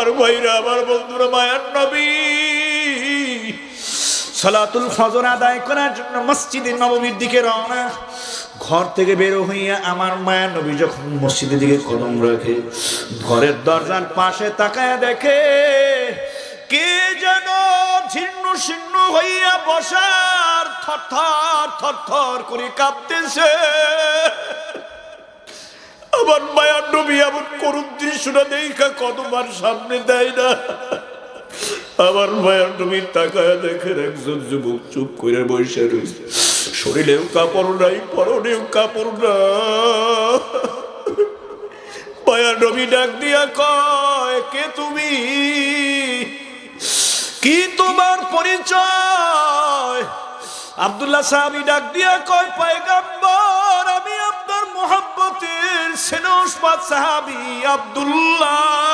আমার ভাইরা, আমার বন্ধুরা মায়ার নবী। সালাতুল ফজর আদায় করার জন্য মসজিদের নবমীর দিকে রওনা। ঘর থেকে বের হইয়া আমার মায়া নবী যখন মসজিদের দিকে কদম রাখে, ঘরের দরজার পাশে তাকায় দেখে, কে যেন ছিন্ন ছিন্ন হইয়া বসার থর থর থর থর করে কাঁপতেছে। আমার মায়ার নবী এমন করুণ দৃশ্যটা দেখা কতবার সামনে দেয় না। আমার মায়ার নবী তাকায় দেখেন একজন যুবক চুপ করে বসে রয়েছে। শরীরেও কাপড় নাই, পরনেও কাপড় না। মায়ার নবী ডাক দিয়া কয়, কে তুমি? কি তোমার পরিচয়? আব্দুল্লাহ সাহাবি ডাক দিয়া কয়, পয়গাম্বর। মোহাব্বতের সাহাবি আব্দুল্লাহ।